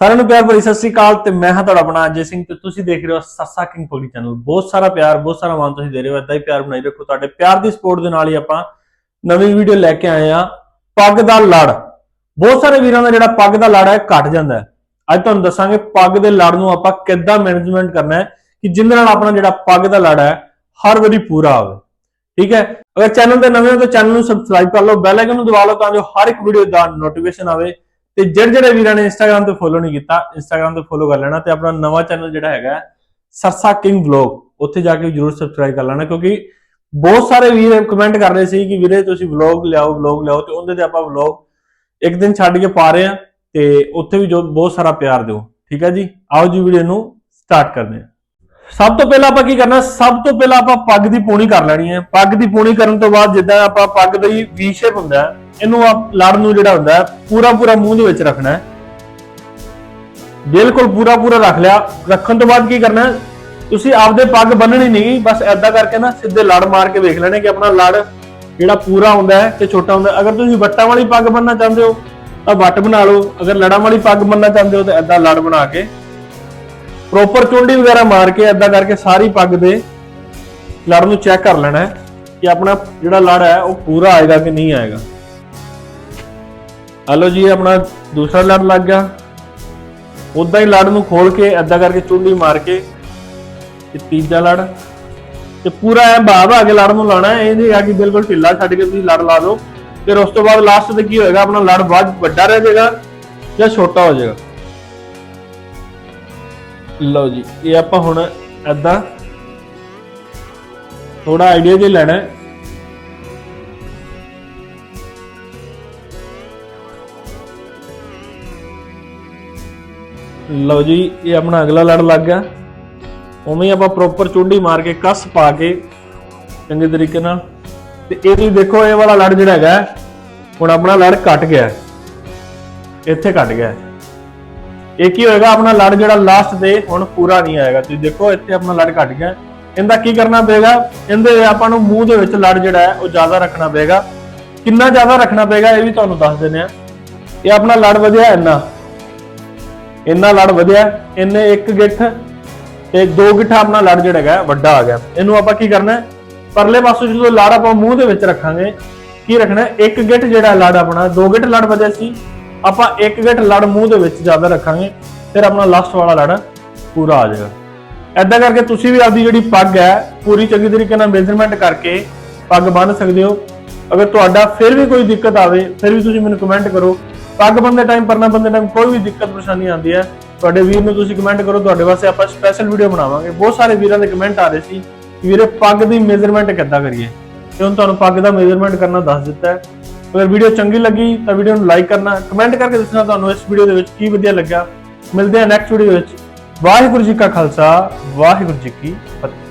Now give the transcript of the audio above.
ਸਾਰਿਆਂ ਨੂੰ ਪਿਆਰ ਭਰੀ ਸਤਿ ਸ੍ਰੀ ਅਕਾਲ ਤੇ ਮੈਂ ਹਾਂ ਤੁਹਾਡਾ ਆਪਣਾ ਅਜੇ ਸਿੰਘ ਤੇ ਤੁਸੀਂ ਦੇਖ ਰਹੇ ਹੋ ਸਰਸਾ ਕਿੰਗ ਪੋਲੀ ਚੈਨਲ ਬਹੁਤ ਸਾਰਾ ਪਿਆਰ, ਬਹੁਤ ਸਾਰਾ ਮਾਨ ਤੁਸੀਂ ਦੇ ਰਹੇ ਹੋ, ਏਦਾਂ ਹੀ ਪਿਆਰ ਬਣਾਈ ਰੱਖੋ। ਤੁਹਾਡੇ ਪਿਆਰ ਦੀ ਸਪੋਰਟ ਦੇ ਨਾਲ ਹੀ ਆਪਾਂ ਨਵੀਂ ਵੀਡੀਓ ਲੈ ਕੇ ਆਏ ਆ ਪੱਗ ਦਾ ਲੜ। ਬਹੁਤ ਸਾਰੇ ਵੀਰਾਂ ਦਾ ਜਿਹੜਾ ਪੱਗ ਦਾ ਲੜ ਹੈ ਘਟ ਜਾਂਦਾ ਹੈ। ਅੱਜ ਤੁਹਾਨੂੰ ਦੱਸਾਂਗੇ ਪੱਗ ਦੇ ਲੜ ਨੂੰ ਆਪਾਂ ਕਿੱਦਾਂ ਮੈਨੇਜਮੈਂਟ ਕਰਨਾ ਹੈ, ਕਿ ਜਿੰਦੇ ਨਾਲ ਆਪਣਾ ਜਿਹੜਾ ਪੱਗ ਦਾ ਲੜ ਹੈ, ਹਰ ਵਾਰੀ ਪੂਰਾ ਆਵੇ ਠੀਕ ਹੈ? ਅਗਰ ਚੈਨਲ ਤੇ ਨਵੇਂ ਹੋ ਤਾਂ ਚੈਨਲ ਨੂੰ ਸਬਸਕ੍ਰਾਈਬ ਕਰ ਲਓ ਬੈਲ ਆਈਕਨ ਨੂੰ ਦਬਾ ਲਓ ਤਾਂ ਜੋ ਹਰ ਇੱਕ ਵੀਡੀਓ ਦਾ ਨੋਟੀਫਿਕੇਸ਼ਨ ਆਵੇ। ਤੇ ਜਿਹੜੇ ਜਿਹੜੇ ਵੀਰਾਂ ਨੇ ਇੰਸਟਾਗ੍ਰam ਤੇ ਫੋਲੋ ਨਹੀਂ ਕੀਤਾ ਇੰਸਟਾਗ੍ਰam ਤੇ ਫੋਲੋ ਕਰ ਲੈਣਾ ਤੇ ਆਪਣਾ ਨਵਾਂ ਚੈਨਲ ਜਿਹੜਾ ਹੈਗਾ ਸਰਸਾ ਕਿੰਗ ਵਲੌਗ ਉੱਥੇ ਜਾ ਕੇ ਜਰੂਰ ਸਬਸਕ੍ਰਾਈਬ ਕਰ ਲੈਣਾ ਕਿਉਂਕਿ ਬਹੁਤ ਸਾਰੇ ਵੀਰ ਕਮੈਂਟ ਕਰ ਰਹੇ ਸੀ ਕਿ ਵੀਰੇ ਤੁਸੀਂ ਵਲੌਗ ਲਿਆਓ ਵਲੌਗ ਲਿਆਓ ਤੇ ਉਹਦੇ ਤੇ ਆਪਾਂ ਵਲੌਗ ਇੱਕ ਦਿਨ ਛੱਡ ਕੇ ਪਾ ਰਹੇ ਆ ਤੇ ਉੱਥੇ ਵੀ ਜੋ ਬਹੁਤ ਸਾਰਾ ਪਿਆਰ ਦਿਓ, ਠੀਕ ਹੈ ਜੀ? ਆਓ ਜੀ ਵੀਡੀਓ ਨੂੰ ਸਟਾਰਟ ਕਰਦੇ ਹਾਂ। ਸਭ ਤੋਂ ਪਹਿਲਾਂ ਆਪਾਂ ਕੀ ਕਰਨਾ, ਸਭ ਤੋਂ ਪਹਿਲਾਂ ਆਪਾਂ ਪੱਗ ਦੀ ਪੂਣੀ ਕਰ ਲੈਣੀ ਹੈ। ਪੱਗ ਦੀ ਪੂਣੀ ਕਰਨ ਤੋਂ ਬਾਅਦ ਜਿੱਦਾਂ ਆਪਾਂ ਪੱਗ ਦਾ ਹੀ ਵੀ ਸ਼ੇਪ ਹੁੰਦਾ ਹੈ ਇਹਨੂੰ ਆਪ ਲੜ ਨੂੰ ਜਿਹੜਾ ਹੁੰਦਾ ਹੈ, ਪੂਰਾ ਪੂਰਾ ਮੂੰਹ ਦੇ ਵਿੱਚ ਰੱਖਣਾ ਹੈ। ਬਿਲਕੁਲ ਪੂਰਾ ਪੂਰਾ ਰੱਖ ਲਿਆ। ਰੱਖਣ ਤੋਂ ਬਾਅਦ ਕੀ ਕਰਨਾ ਹੈ? ਤੁਸੀਂ ਆਪਦੇ ਪੱਗ ਬੰਨਣੀ ਨਹੀਂ ਬਸ ਐਦਾਂ ਕਰਕੇ ਨਾ ਸਿੱਧੇ ਲੜ ਮਾਰ ਕੇ ਵੇਖ ਲੈਣੇ ਕਿ ਆਪਣਾ ਲੜ ਜਿਹੜਾ ਪੂਰਾ ਹੁੰਦਾ ਹੈ ਤੇ ਛੋਟਾ ਹੁੰਦਾ ਅਗਰ ਤੁਸੀਂ ਵੱਟਾਂ ਵਾਲੀ ਪੱਗ ਬੰਨਣਾ ਚਾਹੁੰਦੇ ਹੋ, ਤਾਂ ਵੱਟ ਬਣਾ ਲਓ। ਅਗਰ ਲੜਾਂ ਵਾਲੀ ਪੱਗ ਬੰਨਣਾ ਚਾਹੁੰਦੇ ਹੋ, ਤਾਂ ਐਦਾਂ ਲੜ ਬਣਾ ਕੇ ਪ੍ਰੋਪਰ ਚੁੰਡੀ ਵਗੈਰਾ ਮਾਰ ਕੇ ਐਦਾਂ ਕਰਕੇ ਸਾਰੀ ਪੱਗ ਦੇ ਲੜ ਨੂੰ ਚੈੱਕ ਕਰ ਲੈਣਾ ਹੈ ਕਿ ਆਪਣਾ ਜਿਹੜਾ ਲੜ ਹੈ, ਉਹ ਪੂਰਾ ਆਏਗਾ ਕਿ ਨਹੀਂ ਆਏਗਾ। ਹਲੋ ਜੀ, ਇਹ ਆਪਣਾ ਦੂਸਰਾ ਲੜ ਲੱਗ ਗਿਆ। ਉਦਾਂ ਹੀ ਲੜ ਨੂੰ ਖੋਲ ਕੇ ਐਦਾਂ ਕਰਕੇ ਚੁੰਡੀ ਮਾਰ ਕੇ ਤੇ ਤੀਜਾ ਲੜ। ਤੇ ਪੂਰਾ ਐ ਬਾਬ ਆ ਕੇ ਲੜ ਨੂੰ ਲਾਣਾ ਇਹ ਨਹੀਂ ਆ ਕਿ ਬਿਲਕੁਲ ਢਿੱਲਾ ਛੱਡ ਕੇ ਤੁਸੀਂ ਲੜ ਲਾ ਦਿਓ। ਫਿਰ ਉਸ ਤੋਂ ਬਾਅਦ ਲਾਸਟ ਤੇ ਕੀ ਹੋਏਗਾ? ਆਪਣਾ ਲੜ ਬਾਅਦ ਵੱਡਾ ਰਹਿ ਜਾਏਗਾ ਜਾਂ ਛੋਟਾ ਹੋ ਜਾਏਗਾ? ਲਓ ਜੀ, ਇਹ ਆਪਾਂ ਹੁਣ ਐਦਾਂ ਥੋੜਾ ਆਈਡੀਆ ਜੇ ਲੈਣਾ ਹੈ। ਲਓ ਜੀ, ਇਹ ਆਪਣਾ ਅਗਲਾ ਲੜ ਲੱਗ ਗਿਆ। ਉਵੇਂ ਹੀ ਆਪਾਂ ਪ੍ਰੋਪਰ ਚੁੰਡੀ ਮਾਰ ਕੇ ਕੱਸ ਪਾ ਕੇ ਚੰਗੇ ਤਰੀਕੇ ਨਾਲ। ਤੇ ਇਹ ਤੁਸੀਂ ਦੇਖੋ, ਇਹ ਵਾਲਾ ਲੜ ਜਿਹੜਾ ਹੈਗਾ, ਹੁਣ ਆਪਣਾ ਲੜ ਕੱਟ ਗਿਆ। ਇੱਥੇ ਕੱਟ ਗਿਆ। ਇਹ ਕੀ ਹੋਏਗਾ, ਆਪਣਾ ਲੜ ਜਿਹੜਾ ਲਾਸਟ ਤੇ ਹੁਣ ਪੂਰਾ ਨਹੀਂ ਆਏਗਾ ਤੁਸੀਂ ਦੇਖੋ, ਇੱਥੇ ਆਪਣਾ ਲੜ ਕੱਟ ਗਿਆ। ਇਹਦਾ ਕੀ ਕਰਨਾ ਪਏਗਾ? ਇਹਦੇ ਆਪਾਂ ਨੂੰ ਮੂੰਹ ਦੇ ਵਿੱਚ ਲੜ ਜਿਹੜਾ ਹੈ, ਉਹ ਜ਼ਿਆਦਾ ਰੱਖਣਾ ਪਏਗਾ। ਕਿੰਨਾ ਜ਼ਿਆਦਾ ਰੱਖਣਾ ਪਏਗਾ, ਇਹ ਵੀ ਤੁਹਾਨੂੰ ਦੱਸ ਦਿੰਦੇ ਆ ਇਹ ਆਪਣਾ ਲੜ ਵਧਿਆ ਇੰਨਾ। ਇੰਨਾ ਲੜ ਵਧਿਆ, ਇੰਨੇ ਇੱਕ ਗਿੱਠ ਤੇ ਦੋ ਗਿੱਠਾ ਆਪਣਾ ਲੜ ਜਿਹੜਾ ਹੈਗਾ, ਵੱਡਾ ਆ ਗਿਆ। ਇਹਨੂੰ ਆਪਾਂ ਕੀ ਕਰਨਾ ਹੈ? ਪਰਲੇ ਪਾਸੋਂ ਜਦੋਂ ਲੜ ਆਪਾਂ ਮੂੰਹ ਦੇ ਵਿੱਚ ਰੱਖਾਂਗੇ, ਕੀ ਰੱਖਣਾ ਇੱਕ ਗਿੱਠ ਜਿਹੜਾ ਲੜ ਆਪਣਾ, ਦੋ ਗਿੱਠ ਲੜ ਵਧਿਆ ਸੀ। ਆਪਾਂ ਇੱਕ ਗਿੱਠ ਲੜ ਮੂੰਹ ਦੇ ਵਿੱਚ ਜ਼ਿਆਦਾ ਰੱਖਾਂਗੇ, ਫਿਰ ਆਪਣਾ ਲਾਸਟ ਵਾਲਾ ਲੜ ਪੂਰਾ ਆ ਜਾਏਗਾ। ਐਦਾਂ ਕਰਕੇ ਤੁਸੀਂ ਵੀ ਆਪਦੀ ਜਿਹੜੀ ਪੱਗ ਹੈ, ਪੂਰੀ ਚੰਗੀ ਤਰੀਕੇ ਨਾਲ ਮੇਜ਼ਰਮੈਂਟ ਕਰਕੇ ਪੱਗ ਬੰਨ ਸਕਦੇ ਹੋ। ਅਗਰ ਤੁਹਾਡਾ ਫਿਰ ਵੀ ਕੋਈ ਦਿੱਕਤ ਆਵੇ, ਫਿਰ ਵੀ ਤੁਸੀਂ ਮੈਨੂੰ ਕਮੈਂਟ ਕਰੋ। ਪੱਗ ਬੰਨਦੇ ਟਾਈਮ ਪਰਨਾ ਬੰਦੇ ਟਾਈਮ ਕੋਈ ਵੀ ਦਿੱਕਤ ਪਰੇਸ਼ਾਨੀ ਆਉਂਦੀ ਹੈ, ਤੁਹਾਡੇ ਵੀਰ ਨੂੰ ਤੁਸੀਂ ਕਮੈਂਟ ਕਰੋ, ਤੁਹਾਡੇ ਵਾਸਤੇ ਆਪਾਂ ਸਪੈਸ਼ਲ ਵੀਡੀਓ ਬਣਾਵਾਂਗੇ। ਬਹੁਤ ਸਾਰੇ ਵੀਰਾਂ ਦੇ ਕਮੈਂਟ ਆ ਰਹੇ ਸੀ ਕਿ ਵੀਰੇ ਪੱਗ ਦੀ ਮੇਜ਼ਰਮੈਂਟ ਕਿੱਦਾਂ ਕਰੀਏ। ਤੇ ਹੁਣ ਤੁਹਾਨੂੰ ਪੱਗ ਦਾ ਮੇਜ਼ਰਮੈਂਟ ਕਰਨਾ ਦੱਸ ਦਿੱਤਾ ਹੈ। ਅਗਰ ਵੀਡੀਓ ਚੰਗੀ ਲੱਗੀ ਤਾਂ ਵੀਡੀਓ ਨੂੰ ਲਾਈਕ ਕਰਨਾ ਕਮੈਂਟ ਕਰਕੇ ਦੱਸਣਾ ਤੁਹਾਨੂੰ ਇਸ ਵੀਡੀਓ ਦੇ ਵਿੱਚ ਕੀ ਵਧੀਆ ਲੱਗਾ ਮਿਲਦੇ ਹਾਂ ਨੈਕਸਟ ਵੀਡੀਓ ਵਿੱਚ। ਵਾਹਿਗੁਰੂ ਜੀ ਕਾ ਖਾਲਸਾ, ਵਾਹਿਗੁਰੂ ਜੀ ਕੀ ਫਤਿਹ।